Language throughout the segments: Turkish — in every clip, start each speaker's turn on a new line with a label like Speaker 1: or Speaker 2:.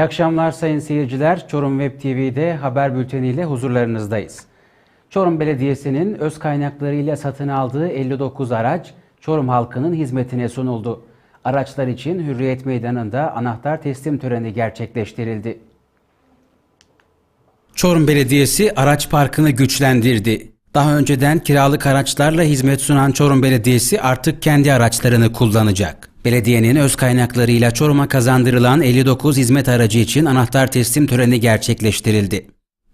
Speaker 1: İyi akşamlar sayın seyirciler. Çorum Web TV'de haber bülteniyle huzurlarınızdayız. Çorum Belediyesi'nin öz kaynaklarıyla satın aldığı 59 araç Çorum halkının hizmetine sunuldu. Araçlar için Hürriyet Meydanı'nda anahtar teslim töreni gerçekleştirildi. Çorum Belediyesi araç parkını güçlendirdi. Daha önceden kiralık araçlarla hizmet sunan Çorum Belediyesi artık kendi araçlarını kullanacak. Belediyenin öz kaynaklarıyla Çorum'a kazandırılan 59 hizmet aracı için anahtar teslim töreni gerçekleştirildi.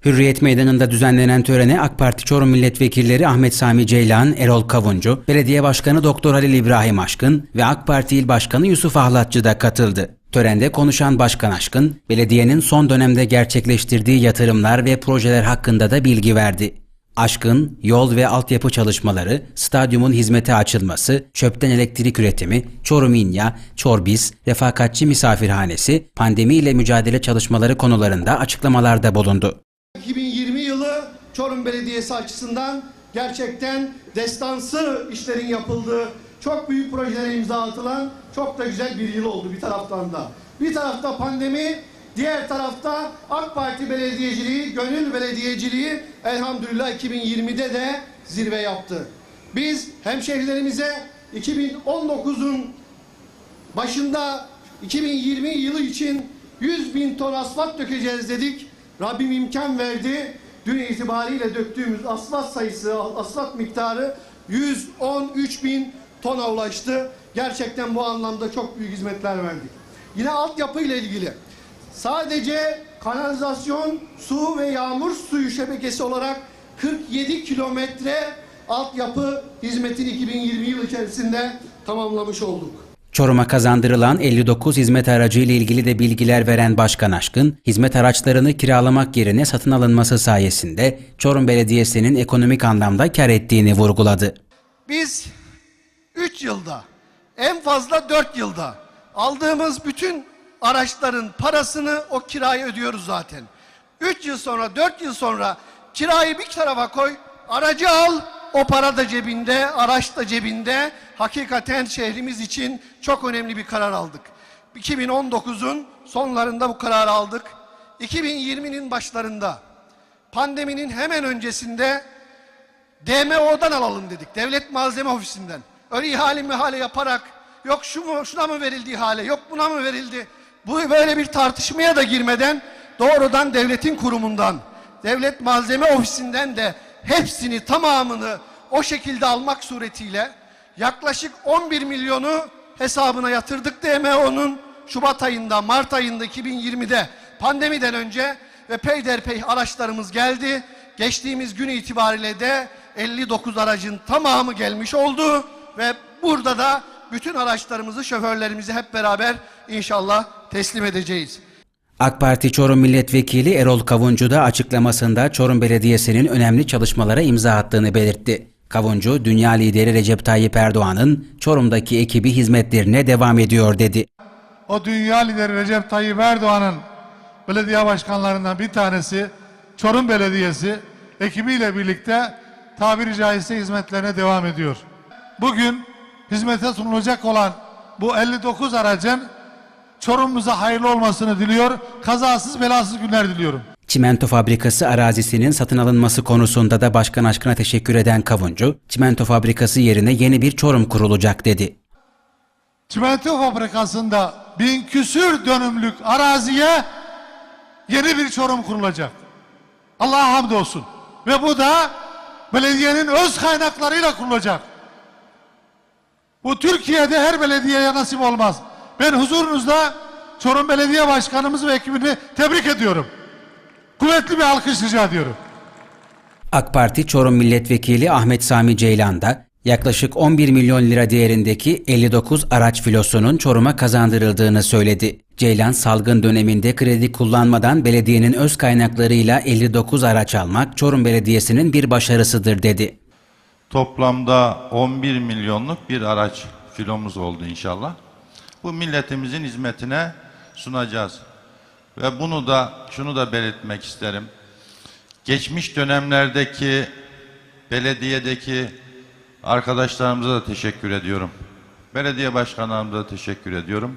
Speaker 1: Hürriyet Meydanı'nda düzenlenen törene AK Parti Çorum Milletvekilleri Ahmet Sami Ceylan, Erol Kavuncu, Belediye Başkanı Doktor Halil İbrahim Aşkın ve AK Parti İl Başkanı Yusuf Ahlatçı da katıldı. Törende konuşan Başkan Aşkın, belediyenin son dönemde gerçekleştirdiği yatırımlar ve projeler hakkında da bilgi verdi. Aşkın, yol ve altyapı çalışmaları, stadyumun hizmete açılması, çöpten elektrik üretimi, Çorum İnya, Çorbis, refakatçi misafirhanesi, pandemiyle mücadele çalışmaları konularında açıklamalarda bulundu.
Speaker 2: 2020 yılı Çorum Belediyesi açısından gerçekten destansı işlerin yapıldığı, çok büyük projelere imza atılan çok da güzel bir yıl oldu bir taraftan da. Bir tarafta pandemi, diğer tarafta AK Parti belediyeciliği, gönül belediyeciliği elhamdülillah 2020'de de zirve yaptı. Biz hemşehrilerimize 2019'un başında 2020 yılı için 100 bin ton asfalt dökeceğiz dedik. Rabbim imkan verdi. Dün itibariyle döktüğümüz asfalt sayısı, asfalt miktarı 113 bin tona ulaştı. Gerçekten bu anlamda çok büyük hizmetler verdik. Yine altyapı ile ilgili sadece kanalizasyon, su ve yağmur suyu şebekesi olarak 47 kilometre altyapı hizmetini 2020 yıl içerisinde tamamlamış olduk.
Speaker 1: Çorum'a kazandırılan 59 hizmet aracı ile ilgili de bilgiler veren Başkan Aşkın, hizmet araçlarını kiralamak yerine satın alınması sayesinde Çorum Belediyesi'nin ekonomik anlamda kar ettiğini vurguladı.
Speaker 2: Biz 3 yılda en fazla 4 yılda aldığımız bütün araçların parasını o kirayı ödüyoruz zaten. 3 yıl sonra 4 yıl sonra kirayı bir tarafa koy aracı al o para da cebinde araç da cebinde hakikaten şehrimiz için çok önemli bir karar aldık. 2019'un sonlarında bu kararı aldık. 2020'nin başlarında pandeminin hemen öncesinde DMO'dan alalım dedik. Devlet Malzeme Ofisi'nden. Öyle ihale mihale yaparak yok şu mu, şuna mı verildi ihale, yok buna mı verildi? Bu böyle bir tartışmaya da girmeden doğrudan devletin kurumundan, Devlet Malzeme Ofisi'nden de hepsini tamamını o şekilde almak suretiyle yaklaşık 11 milyonu hesabına yatırdık DMO'nun Şubat ayında, Mart ayında 2020'de pandemiden önce ve peyderpey araçlarımız geldi. Geçtiğimiz gün itibariyle de 59 aracın tamamı gelmiş oldu ve burada da bütün araçlarımızı, şoförlerimizi hep beraber inşallah teslim edeceğiz.
Speaker 1: AK Parti Çorum Milletvekili Erol Kavuncu da açıklamasında Çorum Belediyesi'nin önemli çalışmalara imza attığını belirtti. Kavuncu, dünya lideri Recep Tayyip Erdoğan'ın Çorum'daki ekibi hizmetlerine devam ediyor dedi.
Speaker 3: o dünya lideri Recep Tayyip Erdoğan'ın belediye başkanlarından bir tanesi Çorum Belediyesi ekibiyle birlikte tabiri caizse hizmetlerine devam ediyor. Bugün hizmete sunulacak olan bu 59 aracın Çorum'umuza hayırlı olmasını diliyor. Kazasız belasız günler diliyorum.
Speaker 1: Çimento fabrikası arazisinin satın alınması konusunda da Başkan Aşkın'a teşekkür eden Kavuncu, çimento fabrikası yerine yeni bir Çorum kurulacak dedi.
Speaker 3: Çimento fabrikasında bin küsür dönümlük araziye yeni bir çorum kurulacak. Allah'a hamdolsun. Ve bu da belediyenin öz kaynaklarıyla kurulacak. Bu Türkiye'de her belediyeye nasip olmaz. Ben huzurunuzda Çorum Belediye Başkanımız ve ekibini tebrik ediyorum. Kuvvetli bir alkış rica ediyorum.
Speaker 1: AK Parti Çorum Milletvekili Ahmet Sami Ceylan da yaklaşık 11 milyon lira değerindeki 59 araç filosunun Çorum'a kazandırıldığını söyledi. Ceylan salgın döneminde kredi kullanmadan belediyenin öz kaynaklarıyla 59 araç almak Çorum Belediyesi'nin bir başarısıdır dedi.
Speaker 4: Toplamda 11 milyonluk bir araç filomuz oldu inşallah. Bu milletimizin hizmetine sunacağız. Ve bunu da şunu da belirtmek isterim. Geçmiş dönemlerdeki belediyedeki arkadaşlarımıza da teşekkür ediyorum. Belediye başkanlarımıza da teşekkür ediyorum.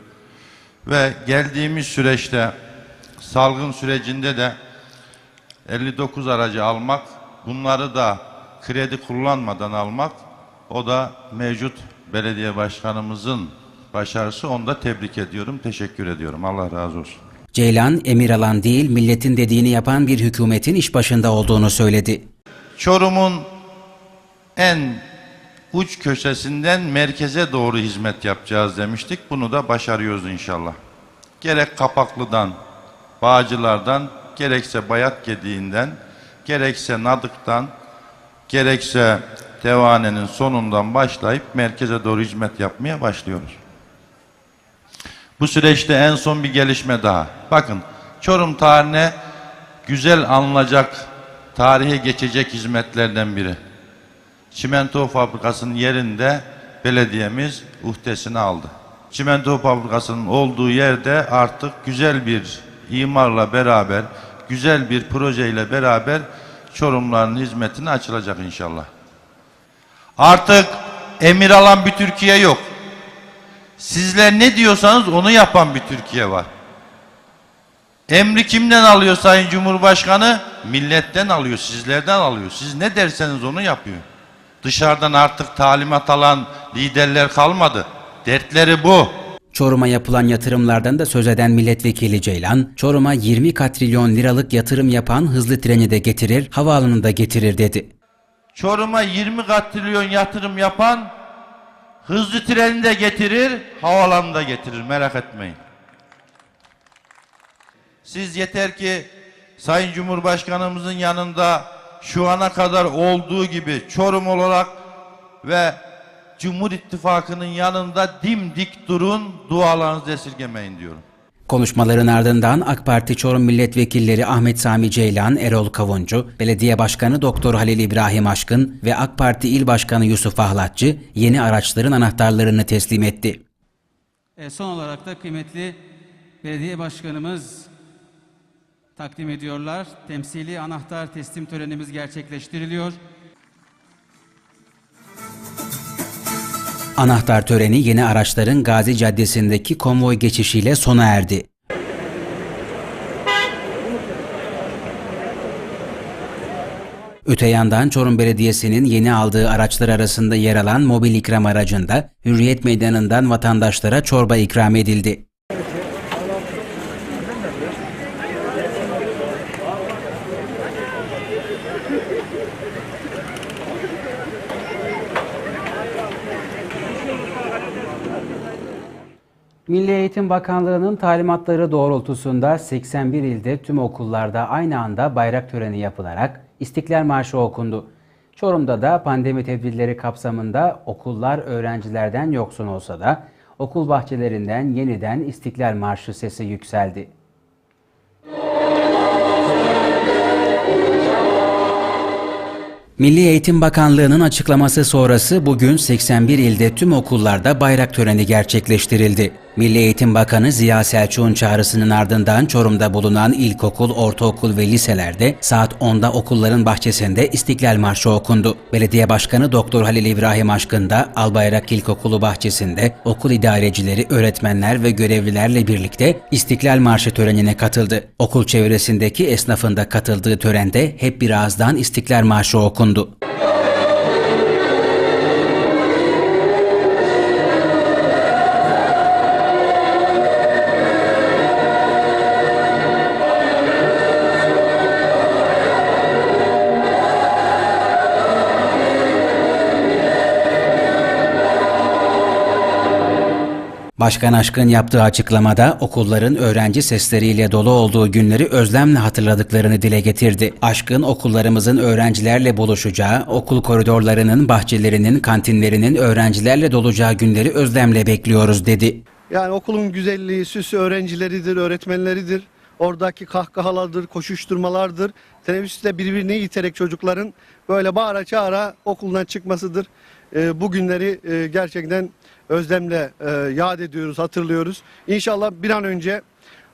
Speaker 4: Ve geldiğimiz süreçte salgın sürecinde de 59 aracı almak, bunları da kredi kullanmadan almak, o da mevcut belediye başkanımızın başarısı. Onu da tebrik ediyorum, teşekkür ediyorum. Allah razı olsun.
Speaker 1: Ceylan, emir alan değil, milletin dediğini yapan bir hükümetin iş başında olduğunu söyledi.
Speaker 4: Çorum'un en uç köşesinden merkeze doğru hizmet yapacağız demiştik. Bunu da başarıyoruz inşallah. Gerek Kapaklı'dan, Bağcılar'dan, gerekse Bayat Gediği'nden, gerekse Nadık'tan, gerekse Tevane'nin sonundan başlayıp merkeze doğru hizmet yapmaya başlıyoruz. Bu süreçte en son bir gelişme daha. Bakın Çorum tarihine güzel anılacak, tarihe geçecek hizmetlerden biri. Çimento fabrikasının yerinde belediyemiz uhdesini aldı. Çimento fabrikasının olduğu yerde artık güzel bir imarla beraber, güzel bir projeyle beraber Çorumların hizmetine açılacak inşallah. Artık emir alan bir Türkiye yok. Sizler ne diyorsanız onu yapan bir Türkiye var. Emri kimden alıyor Sayın Cumhurbaşkanı? Milletten alıyor, sizlerden alıyor. Siz ne derseniz onu yapıyor. Dışarıdan artık talimat alan liderler kalmadı. Dertleri bu.
Speaker 1: Çorum'a yapılan yatırımlardan da söz eden milletvekili Ceylan, Çorum'a 20 katrilyon liralık yatırım yapan hızlı treni de getirir, havaalanını da getirir dedi.
Speaker 4: Çorum'a 20 katrilyon yatırım yapan hızlı treni de getirir, havalanı da getirir. Merak etmeyin. Siz yeter ki Sayın Cumhurbaşkanımızın yanında şu ana kadar olduğu gibi Çorum olarak ve Cumhur İttifakı'nın yanında dimdik durun, dualarınızı esirgemeyin diyorum.
Speaker 1: Konuşmaların ardından AK Parti Çorum Milletvekilleri Ahmet Sami Ceylan, Erol Kavuncu, Belediye Başkanı Doktor Halil İbrahim Aşkın ve AK Parti İl Başkanı Yusuf Ahlatçı yeni araçların anahtarlarını teslim etti.
Speaker 5: E, son olarak da kıymetli belediye başkanımız takdim ediyorlar. Temsili anahtar teslim törenimiz gerçekleştiriliyor.
Speaker 1: Anahtar töreni yeni araçların Gazi Caddesi'ndeki konvoy geçişiyle sona erdi. Öte yandan Çorum Belediyesi'nin yeni aldığı araçlar arasında yer alan mobil ikram aracında Hürriyet Meydanı'ndan vatandaşlara çorba ikram edildi. Milli Eğitim Bakanlığı'nın talimatları doğrultusunda 81 ilde tüm okullarda aynı anda bayrak töreni yapılarak İstiklal Marşı okundu. Çorum'da da pandemi tedbirleri kapsamında okullar öğrencilerden yoksun olsa da okul bahçelerinden yeniden İstiklal Marşı sesi yükseldi. Milli Eğitim Bakanlığı'nın açıklaması sonrası bugün 81 ilde tüm okullarda bayrak töreni gerçekleştirildi. Milli Eğitim Bakanı Ziya Selçuk'un çağrısının ardından Çorum'da bulunan ilkokul, ortaokul ve liselerde saat 10'da okulların bahçesinde İstiklal Marşı okundu. Belediye Başkanı Doktor Halil İbrahim Aşkın da Albayrak İlkokulu bahçesinde okul idarecileri, öğretmenler ve görevlilerle birlikte İstiklal Marşı törenine katıldı. Okul çevresindeki esnafın da katıldığı törende hep bir ağızdan İstiklal Marşı okundu. Başkan Aşkın yaptığı açıklamada okulların öğrenci sesleriyle dolu olduğu günleri özlemle hatırladıklarını dile getirdi. Aşkın okullarımızın öğrencilerle buluşacağı, okul koridorlarının, bahçelerinin, kantinlerinin öğrencilerle dolacağı günleri özlemle bekliyoruz dedi.
Speaker 2: Yani okulun güzelliği, süsü öğrencileridir, öğretmenleridir. Oradaki kahkahalardır, koşuşturmalardır. Teneffüste birbirini iterek çocukların böyle bağıra çağıra okuldan çıkmasıdır. Ee, bu günleri e, gerçekten özlemle e, yad ediyoruz, hatırlıyoruz. İnşallah bir an önce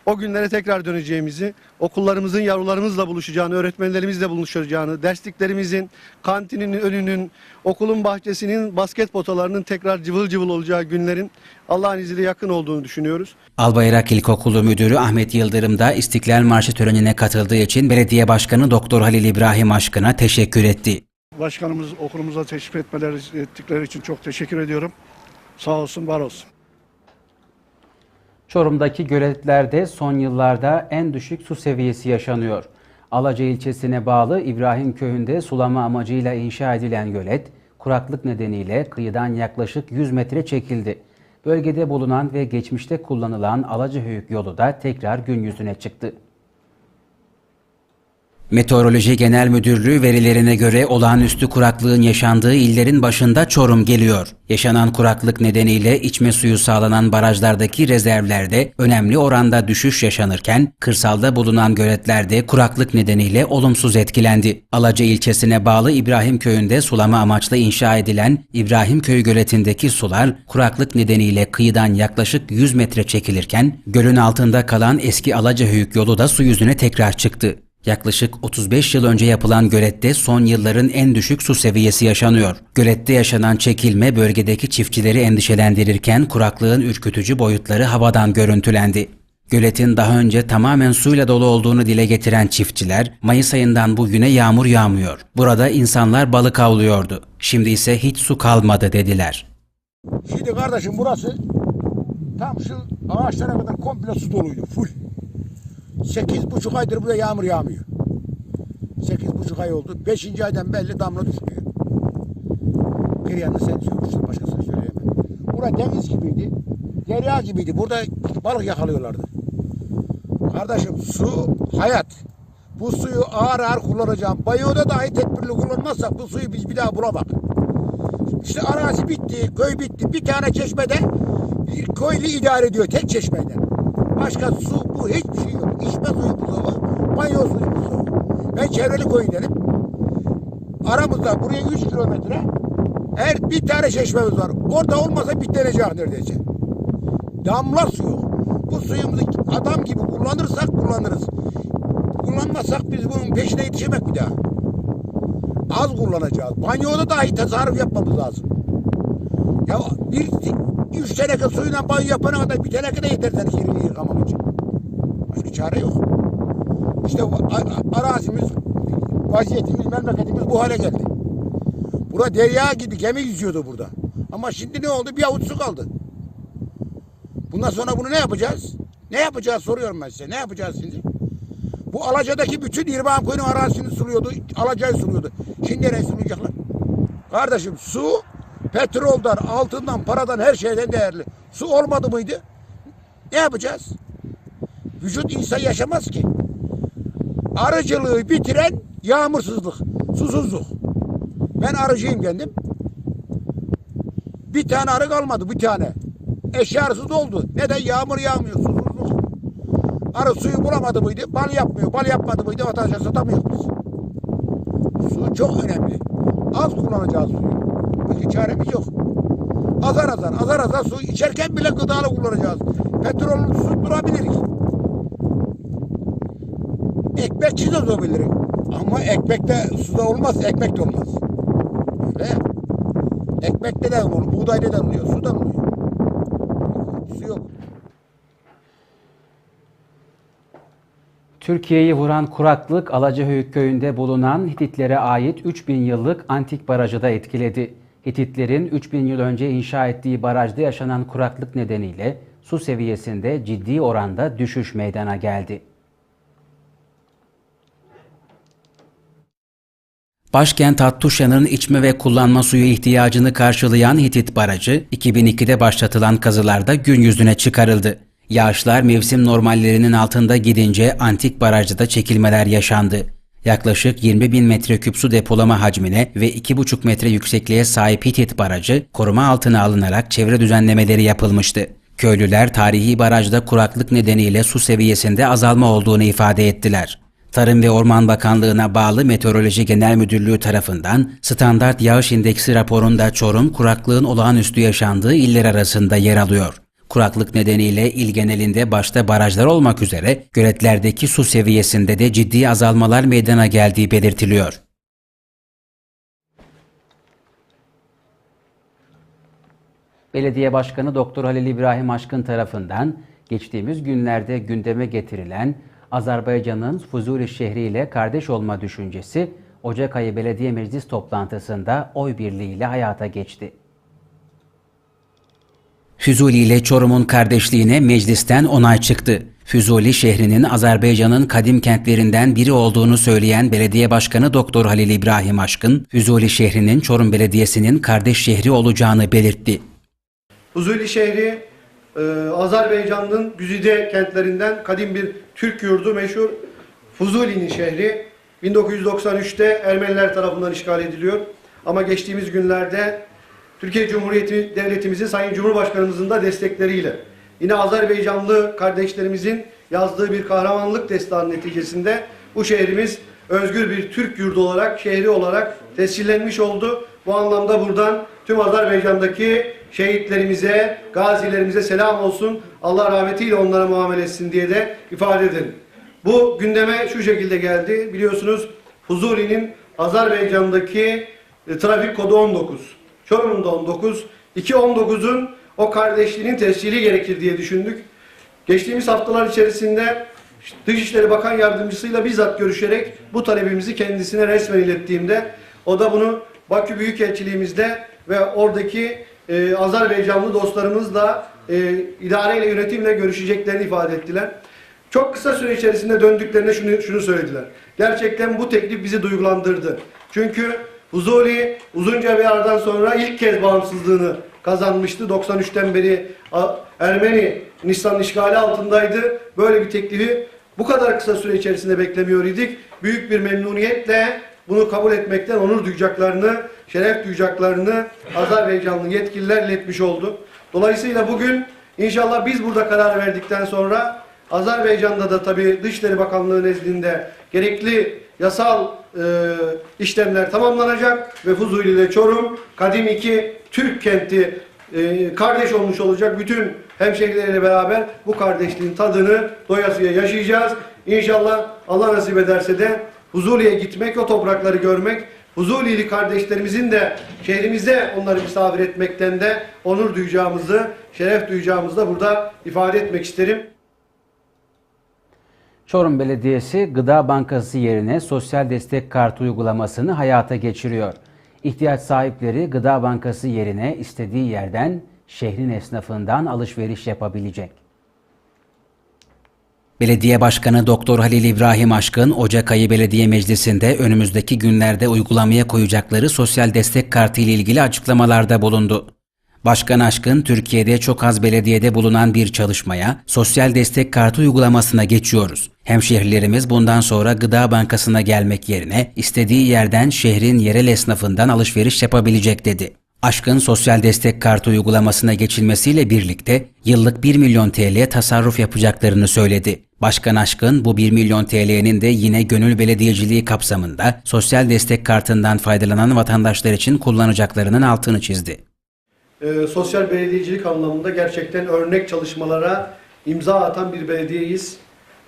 Speaker 2: o günlere tekrar döneceğimizi, okullarımızın yavrularımızla buluşacağını, öğretmenlerimizle buluşacağını, dersliklerimizin, kantinin önünün, okulun bahçesinin, basket potalarının tekrar cıvıl cıvıl olacağı günlerin Allah'ın izniyle yakın olduğunu düşünüyoruz.
Speaker 1: Albayrak İlkokulu Müdürü Ahmet Yıldırım da İstiklal Marşı törenine katıldığı için Belediye Başkanı Doktor Halil İbrahim Aşkın'a teşekkür etti.
Speaker 6: Başkanımız okulumuza teşrif etmeleri ettikleri için çok teşekkür ediyorum. Sağ olsun, var olsun.
Speaker 1: Çorum'daki göletlerde son yıllarda en düşük su seviyesi yaşanıyor. Alaca ilçesine bağlı İbrahim Köyü'nde sulama amacıyla inşa edilen gölet, kuraklık nedeniyle kıyıdan yaklaşık 100 metre çekildi. Bölgede bulunan ve geçmişte kullanılan Alacahöyük yolu da tekrar gün yüzüne çıktı. Meteoroloji Genel Müdürlüğü verilerine göre olağanüstü kuraklığın yaşandığı illerin başında Çorum geliyor. Yaşanan kuraklık nedeniyle içme suyu sağlanan barajlardaki rezervlerde önemli oranda düşüş yaşanırken kırsalda bulunan göletlerde kuraklık nedeniyle olumsuz etkilendi. Alaca ilçesine bağlı İbrahim Köyü'nde sulama amaçlı inşa edilen İbrahim Köyü göletindeki sular kuraklık nedeniyle kıyıdan yaklaşık 100 metre çekilirken gölün altında kalan eski Alacahöyük yolu da su yüzüne tekrar çıktı. Yaklaşık 35 yıl önce yapılan gölette son yılların en düşük su seviyesi yaşanıyor. Gölette yaşanan çekilme bölgedeki çiftçileri endişelendirirken kuraklığın ürkütücü boyutları havadan görüntülendi. Göletin daha önce tamamen suyla dolu olduğunu dile getiren çiftçiler, Mayıs ayından bugüne yağmur yağmıyor. Burada insanlar balık avlıyordu. Şimdi ise hiç su kalmadı dediler.
Speaker 7: Şimdi kardeşim burası tam şu ağaçlara kadar komple su doluydu. Full. Sekiz buçuk aydır burada yağmur yağmıyor. Sekiz buçuk ay oldu. Beşinci aydan belli damla düşmüyor. Kıryanı sen söylemiştin. Başkasını söyleyemem. Bura deniz gibiydi. Derya gibiydi. Burada balık yakalıyorlardı. Kardeşim su hayat. Bu suyu ağır ağır kullanacağım. Banyoda dahi tedbirli kullanmazsak bu suyu biz bir daha bulamak. İşte arazi bitti, köy bitti. Bir tane çeşmede bir köylü idare ediyor tek çeşmeden. Başka su bu hiçbir şey yok. İçme suyu bu soğuk, banyo suyu bu soğuk. Ben çevreli köyündenim. Aramızda buraya 3 kilometre her bir tane çeşmemiz var. Orada olmasa bitlenecek neredeyse. Damla su yok. Bu suyumuzu adam gibi kullanırsak kullanırız. Kullanmazsak biz bunun peşine yetişemek bir daha. Az kullanacağız. Banyoda dahi tasarruf yapmamız lazım. Ya bir üç teneke suyla banyo yapana kadar bir teneke de yeter seni yerini yıkamam için. Çare yok. İşte arazimiz, vaziyetimiz, memleketimiz bu hale geldi. Bura derya gibi gemi yüzüyordu burada. Ama şimdi ne oldu? Bir avuç su kaldı. Bundan sonra bunu ne yapacağız? Ne yapacağız soruyorum ben size. Ne yapacağız şimdi? Bu Alaca'daki bütün İrban Koyun'un arazisini suluyordu. Alaca'yı suluyordu. Şimdi nereye sulayacaklar? Kardeşim su petroldan, altından, paradan her şeyden değerli. Su olmadı mıydı? Ne yapacağız? Vücut insan yaşamaz ki. Arıcılığı bitiren yağmursuzluk, susuzluk. Ben arıcıyım kendim. Bir tane arı kalmadı, bir tane. Eşyarısız oldu. Neden? Yağmur yağmıyor, susuzluk. Arı suyu bulamadı mıydı? Bal yapmıyor. Bal yapmadı mıydı? Vatandaşa satamıyoruz biz. Su çok önemli. Az kullanacağız suyu. Başka çaremiz yok. Azar azar, azar azar su içerken bile gıdalı kullanacağız. Petrolü susturabiliriz. Ekmekçi de olabilir. Ama ekmekte suda olmaz, ekmek de olmaz. Öyle ya. Ekmekte de olur, buğdayda da oluyor, su da oluyor. Su yok.
Speaker 1: Türkiye'yi vuran kuraklık Alacahöyük köyünde bulunan Hititlere ait 3000 yıllık antik barajı da etkiledi. Hititlerin 3000 yıl önce inşa ettiği barajda yaşanan kuraklık nedeniyle su seviyesinde ciddi oranda düşüş meydana geldi. Başkent Hattuşa'nın içme ve kullanma suyu ihtiyacını karşılayan Hitit Barajı, 2002'de başlatılan kazılarda gün yüzüne çıkarıldı. Yağışlar mevsim normallerinin altında gidince antik barajda çekilmeler yaşandı. Yaklaşık 20 bin metreküp su depolama hacmine ve 2,5 metre yüksekliğe sahip Hitit Barajı koruma altına alınarak çevre düzenlemeleri yapılmıştı. Köylüler tarihi barajda kuraklık nedeniyle su seviyesinde azalma olduğunu ifade ettiler. Tarım ve Orman Bakanlığı'na bağlı Meteoroloji Genel Müdürlüğü tarafından Standart Yağış İndeksi raporunda Çorum kuraklığın olağanüstü yaşandığı iller arasında yer alıyor. Kuraklık nedeniyle il genelinde başta barajlar olmak üzere göletlerdeki su seviyesinde de ciddi azalmalar meydana geldiği belirtiliyor. Belediye Başkanı Doktor Halil İbrahim Aşkın tarafından geçtiğimiz günlerde gündeme getirilen Azerbaycan'ın Fuzuli şehriyle kardeş olma düşüncesi Ocak ayı Belediye Meclis toplantısında oy birliğiyle hayata geçti. Füzuli ile Çorum'un kardeşliğine meclisten onay çıktı. Füzuli şehrinin Azerbaycan'ın kadim kentlerinden biri olduğunu söyleyen Belediye Başkanı Doktor Halil İbrahim Aşkın, Füzuli şehrinin Çorum Belediyesi'nin kardeş şehri olacağını belirtti.
Speaker 2: Fuzuli şehri e, Azerbaycan'ın güzide kentlerinden kadim bir Türk yurdu meşhur Fuzuli'nin şehri 1993'te Ermeniler tarafından işgal ediliyor. Ama geçtiğimiz günlerde Türkiye Cumhuriyeti Devletimizin Sayın Cumhurbaşkanımızın da destekleriyle yine Azerbaycanlı kardeşlerimizin yazdığı bir kahramanlık destanı neticesinde bu şehrimiz özgür bir Türk yurdu olarak, şehri olarak tescillenmiş oldu. Bu anlamda buradan tüm Azerbaycan'daki şehitlerimize, gazilerimize selam olsun. Allah rahmetiyle onlara muamele etsin diye de ifade edelim. Bu gündeme şu şekilde geldi. Biliyorsunuz Fuzuli'nin Azerbaycan'daki e, trafik kodu 19. Çorum'un da 19. 2.19'un o kardeşliğinin tescili gerekir diye düşündük. Geçtiğimiz haftalar içerisinde Dışişleri Bakan Yardımcısıyla bizzat görüşerek bu talebimizi kendisine resmen ilettiğimde o da bunu Bakü Büyükelçiliğimizde ve oradaki e, Azerbaycanlı dostlarımızla e, idareyle yönetimle görüşeceklerini ifade ettiler. Çok kısa süre içerisinde döndüklerinde şunu, şunu söylediler. Gerçekten bu teklif bizi duygulandırdı. Çünkü Huzuli uzunca bir aradan sonra ilk kez bağımsızlığını kazanmıştı. 93'ten beri Ermeni Nisan işgali altındaydı. Böyle bir teklifi bu kadar kısa süre içerisinde beklemiyor idik. Büyük bir memnuniyetle bunu kabul etmekten onur duyacaklarını, şeref duyacaklarını Azerbaycanlı yetkililer iletmiş oldu. Dolayısıyla bugün inşallah biz burada karar verdikten sonra Azerbaycan'da da tabii Dışişleri Bakanlığı nezdinde gerekli yasal e, işlemler tamamlanacak ve Fuzuli ile Çorum kadim iki Türk kenti e, kardeş olmuş olacak. Bütün hemşehrileriyle beraber bu kardeşliğin tadını doyasıya yaşayacağız. İnşallah Allah nasip ederse de Fuzuli'ye gitmek, o toprakları görmek, Fuzulili kardeşlerimizin de şehrimizde onları misafir etmekten de onur duyacağımızı, şeref duyacağımızı da burada ifade etmek isterim.
Speaker 1: Çorum Belediyesi Gıda Bankası yerine sosyal destek kartı uygulamasını hayata geçiriyor. İhtiyaç sahipleri Gıda Bankası yerine istediği yerden şehrin esnafından alışveriş yapabilecek. Belediye Başkanı Doktor Halil İbrahim Aşkın, Ocak ayı Belediye Meclisi'nde önümüzdeki günlerde uygulamaya koyacakları sosyal destek kartı ile ilgili açıklamalarda bulundu. Başkan Aşkın, Türkiye'de çok az belediyede bulunan bir çalışmaya sosyal destek kartı uygulamasına geçiyoruz. Hemşehrilerimiz bundan sonra Gıda Bankası'na gelmek yerine istediği yerden şehrin yerel esnafından alışveriş yapabilecek dedi. Aşkın sosyal destek kartı uygulamasına geçilmesiyle birlikte yıllık 1 milyon TL tasarruf yapacaklarını söyledi. Başkan Aşkın bu 1 milyon TL'nin de yine gönül belediyeciliği kapsamında sosyal destek kartından faydalanan vatandaşlar için kullanacaklarının altını çizdi.
Speaker 2: e, sosyal belediyecilik anlamında gerçekten örnek çalışmalara imza atan bir belediyeyiz.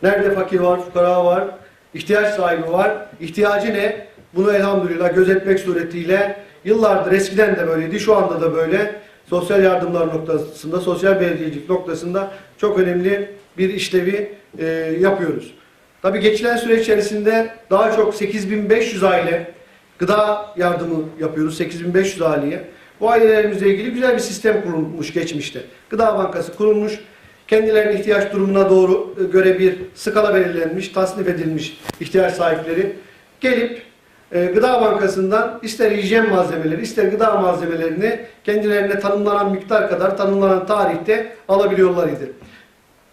Speaker 2: Nerede fakir var, fukara var, ihtiyaç sahibi var. İhtiyacı ne? Bunu elhamdülillah gözetmek suretiyle yıllardır eskiden de böyleydi, şu anda da böyle. Sosyal yardımlar noktasında, sosyal belediyecilik noktasında çok önemli bir işlevi e, yapıyoruz. Tabii geçilen süreç içerisinde daha çok 8500 aile gıda yardımı yapıyoruz 8500 aileye. Bu ailelerimizle ilgili güzel bir sistem kurulmuş geçmişte. Gıda Bankası kurulmuş. Kendilerinin ihtiyaç durumuna doğru e, göre bir skala belirlenmiş, tasnif edilmiş ihtiyaç sahipleri gelip e, Gıda Bankası'ndan ister hijyen malzemeleri, ister gıda malzemelerini kendilerine tanımlanan miktar kadar tanımlanan tarihte alabiliyorlar idi.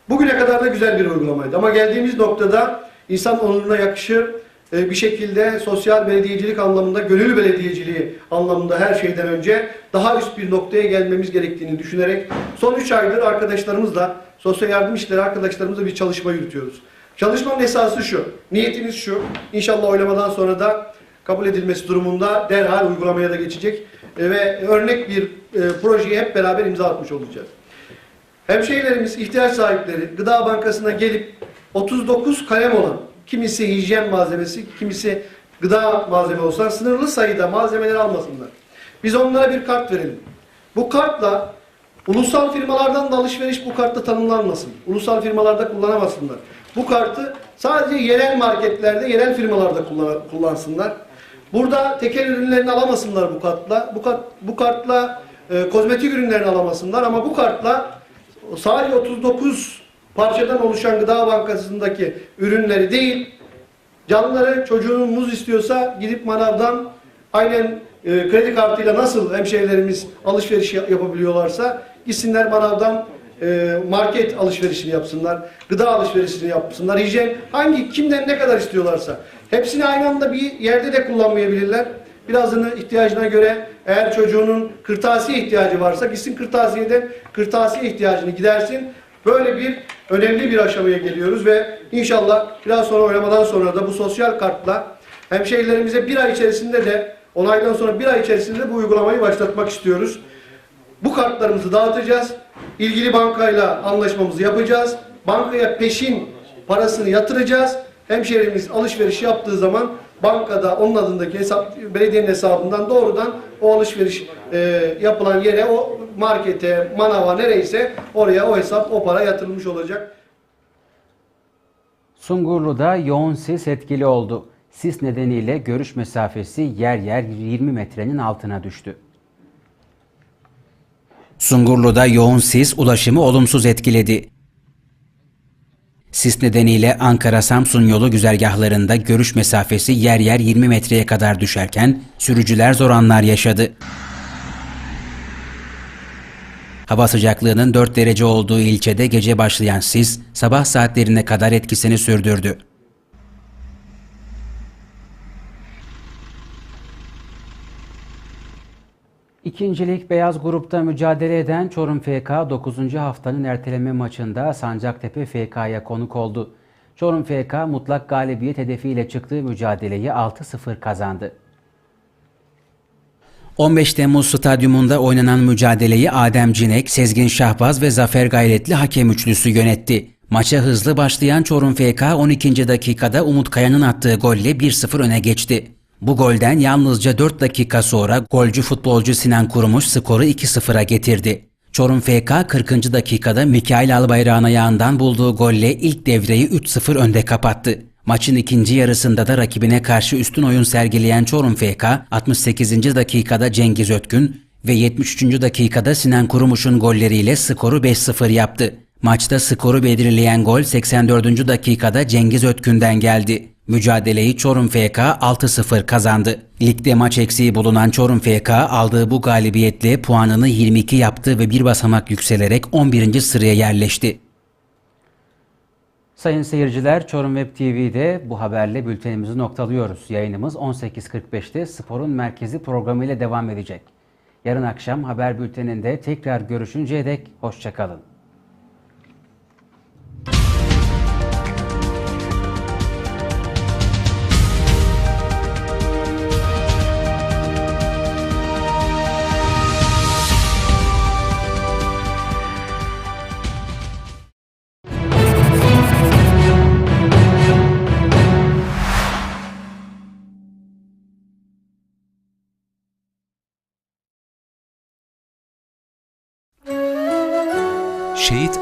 Speaker 2: Bugüne kadar da güzel bir uygulamaydı. Ama geldiğimiz noktada insan onuruna yakışır e, bir şekilde sosyal belediyecilik anlamında, gönül belediyeciliği anlamında her şeyden önce daha üst bir noktaya gelmemiz gerektiğini düşünerek son 3 aydır arkadaşlarımızla, sosyal yardım işleri arkadaşlarımızla bir çalışma yürütüyoruz. Çalışmanın esası şu, niyetimiz şu, inşallah oylamadan sonra da kabul edilmesi durumunda derhal uygulamaya da geçecek e, ve örnek bir e, projeye hep beraber imza atmış olacağız. Hemşehrilerimiz, ihtiyaç sahipleri Gıda Bankası'na gelip 39 kalem olan, kimisi hijyen malzemesi, kimisi gıda malzeme olsa sınırlı sayıda malzemeleri almasınlar. Biz onlara bir kart verelim. Bu kartla ulusal firmalardan da alışveriş bu kartla tanımlanmasın. Ulusal firmalarda kullanamasınlar. Bu kartı sadece yerel marketlerde, yerel firmalarda kullan- kullansınlar. Burada tekel ürünlerini alamasınlar bu kartla. Bu, kart, bu kartla e, kozmetik ürünlerini alamasınlar ama bu kartla sadece 39 parçadan oluşan gıda bankasındaki ürünleri değil, canlıları çocuğunun muz istiyorsa gidip manavdan aynen e, kredi kartıyla nasıl hemşehrilerimiz alışveriş yap- yapabiliyorlarsa gitsinler manavdan e, market alışverişini yapsınlar, gıda alışverişini yapsınlar, hijyen hangi kimden ne kadar istiyorlarsa hepsini aynı anda bir yerde de kullanmayabilirler. Birazını ihtiyacına göre eğer çocuğunun kırtasiye ihtiyacı varsa gitsin kırtasiyeden kırtasiye ihtiyacını gidersin. Böyle bir önemli bir aşamaya geliyoruz ve inşallah biraz sonra oynamadan sonra da bu sosyal kartla hemşehrilerimize bir ay içerisinde de onaydan sonra bir ay içerisinde bu uygulamayı başlatmak istiyoruz. Bu kartlarımızı dağıtacağız. İlgili bankayla anlaşmamızı yapacağız. Bankaya peşin parasını yatıracağız. Hemşehrimiz alışveriş yaptığı zaman bankada onun adındaki hesap, belediyenin hesabından doğrudan o alışveriş e, yapılan yere, o markete, manava nereyse oraya o hesap, o para yatırılmış olacak.
Speaker 1: Sungurlu'da yoğun sis etkili oldu. Sis nedeniyle görüş mesafesi yer yer 20 metrenin altına düştü. Sungurlu'da yoğun sis ulaşımı olumsuz etkiledi. Sis nedeniyle Ankara-Samsun yolu güzergahlarında görüş mesafesi yer yer 20 metreye kadar düşerken sürücüler zor anlar yaşadı. Hava sıcaklığının 4 derece olduğu ilçede gece başlayan sis sabah saatlerine kadar etkisini sürdürdü. İkincilik beyaz grupta mücadele eden Çorum FK 9. haftanın erteleme maçında Sancaktepe FK'ya konuk oldu. Çorum FK mutlak galibiyet hedefiyle çıktığı mücadeleyi 6-0 kazandı. 15 Temmuz stadyumunda oynanan mücadeleyi Adem Cinek, Sezgin Şahbaz ve Zafer Gayretli hakem üçlüsü yönetti. Maça hızlı başlayan Çorum FK 12. dakikada Umut Kaya'nın attığı golle 1-0 öne geçti. Bu golden yalnızca 4 dakika sonra golcü futbolcu Sinan Kurumuş skoru 2-0'a getirdi. Çorum FK 40. dakikada Mikail Albayrak'ın ayağından bulduğu golle ilk devreyi 3-0 önde kapattı. Maçın ikinci yarısında da rakibine karşı üstün oyun sergileyen Çorum FK 68. dakikada Cengiz Ötkün ve 73. dakikada Sinan Kurumuş'un golleriyle skoru 5-0 yaptı. Maçta skoru belirleyen gol 84. dakikada Cengiz Ötkün'den geldi. Mücadeleyi Çorum FK 6-0 kazandı. Ligde maç eksiği bulunan Çorum FK aldığı bu galibiyetle puanını 22 yaptı ve bir basamak yükselerek 11. sıraya yerleşti. Sayın seyirciler, Çorum Web TV'de bu haberle bültenimizi noktalıyoruz. Yayınımız 18.45'te Sporun Merkezi programıyla devam edecek. Yarın akşam haber bülteninde tekrar görüşünceye dek hoşçakalın.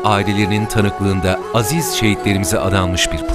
Speaker 8: Ailelerinin tanıklığında aziz şehitlerimize adanmış bir